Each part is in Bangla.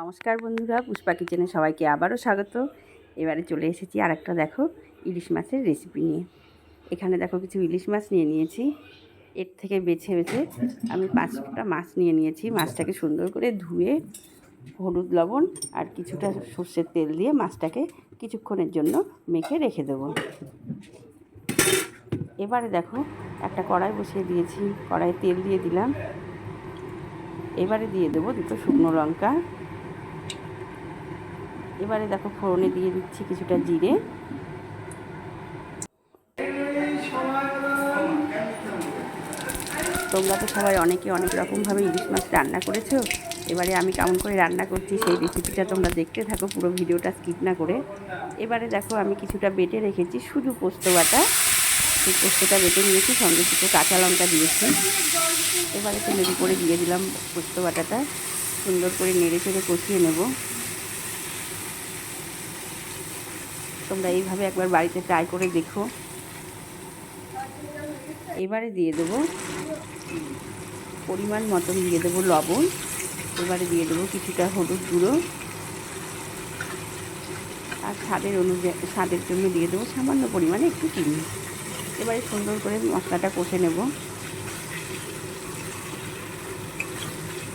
নমস্কার বন্ধুরা, পুষ্পা কিচেনে সবাইকে আবারও স্বাগত। এবারে চলে এসেছি আর একটা দেখো, ইলিশ মাছের রেসিপি নিয়ে। এখানে দেখো কিছু ইলিশ মাছ নিয়ে নিয়েছি। এর থেকে বেছে বেছে আমি পাঁচটা মাছ নিয়ে নিয়েছি। মাছটাকে সুন্দর করে ধুয়ে হলুদ, লবণ আর কিছুটা সর্ষের তেল দিয়ে মাছটাকে কিছুক্ষণের জন্য মেখে রেখে দেবো। এবারে দেখো, একটা কড়াই বসিয়ে দিয়েছি। কড়াইয়ে তেল দিয়ে দিলাম। এবারে দিয়ে দেবো দুটো শুকনো লঙ্কা। এবারে দেখো ফোড়নে দিয়ে দিচ্ছি কিছুটা জিরে। তোমরা তো সবাই অনেকে অনেক রকমভাবে ইলিশ মাছ রান্না করেছ। এবারে আমি কেমন করে রান্না করছি সেই রেসিপিটা তোমরা দেখতে থাকো, পুরো ভিডিওটা স্কিপ না করে। এবারে দেখো আমি কিছুটা বেটে রেখেছি শুধু পোস্ত বাটা। সেই পোস্তটা বেটে নিয়েছি, সঙ্গে কিছু কাঁচা লঙ্কা দিয়েছি। এবারে তেলের উপরে দিয়ে দিলাম পোস্ত বাটাটা। সুন্দর করে নেড়ে চেড়ে কষিয়ে নেব। তোমরা এইভাবে একবার বাড়িতে ট্রাই করে দেখো। এবারে দিয়ে দেবো পরিমাণ মতন দিয়ে দেবো লবণ। এবারে দিয়ে দেবো কিছুটা হলুদ গুঁড়ো। আর স্বাদের অনুযায়ী স্বাদের জন্য দিয়ে দেবো সামান্য পরিমাণে একটু চিনি। এবারে সুন্দর করে মশলাটা কষে নেব।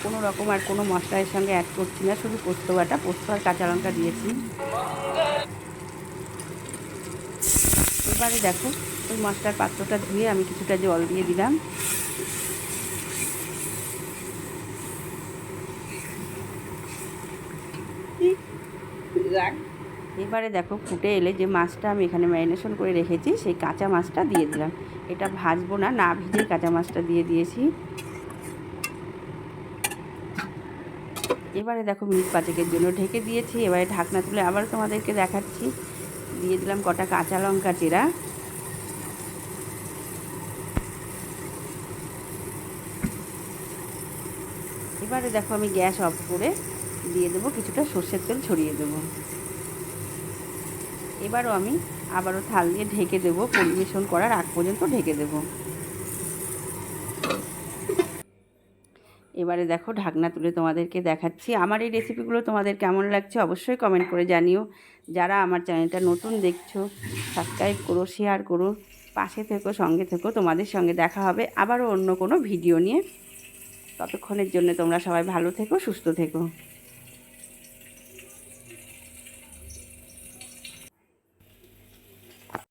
কোনো রকম আর কোনো মশলা এর সঙ্গে অ্যাড করছি না, শুধু পোস্ত বাটা, পোস্ত আর কাঁচা লঙ্কা দিয়েছি। এবারে দেখো, ওই মশলার পাত্রটা ধুয়ে আমি কিছুটা জল দিয়ে দিলাম। এবারে দেখো, ফুটে এলে যে মাছটা আমি এখানে ম্যারিনেশন করে রেখেছি, সেই কাঁচা মাছটা দিয়ে দিলাম। এটা ভাজবো না না ভিজেই কাঁচা মাছটা দিয়ে দিয়েছি। এবারে দেখো মিনিট পাঁচেকের জন্য ঢেকে দিয়েছি। এবারে ঢাকনা তুলে আবার তোমাদেরকে দেখাচ্ছি। দিয়ে দিলাম কটা কাঁচা লঙ্কা চেরা। এবারে দেখো আমি গ্যাস অফ করে দিয়ে দেবো, কিছুটা সর্ষের তেল ছড়িয়ে দেবো। এবারও আমি আবারও থাল দিয়ে ঢেকে দেবো, পরিবেশন করার আগ পর্যন্ত ঢেকে দেব। এবারে দেখো ঢাকনা তুলে তোমাদেরকে দেখাচ্ছি। আমার এই রেসিপিগুলো তোমাদের কেমন লাগছে অবশ্যই কমেন্ট করে জানিও। যারা আমার চ্যানেলটা নতুন দেখছ সাবস্ক্রাইব করো শেয়ার করো, পাশে থেকো, সঙ্গে থেকো, তোমাদের সঙ্গে দেখা হবে আবারও অন্য কোনো ভিডিও নিয়ে। ততক্ষণের জন্য তোমরা সবাই ভালো থেকো, সুস্থ থেকো।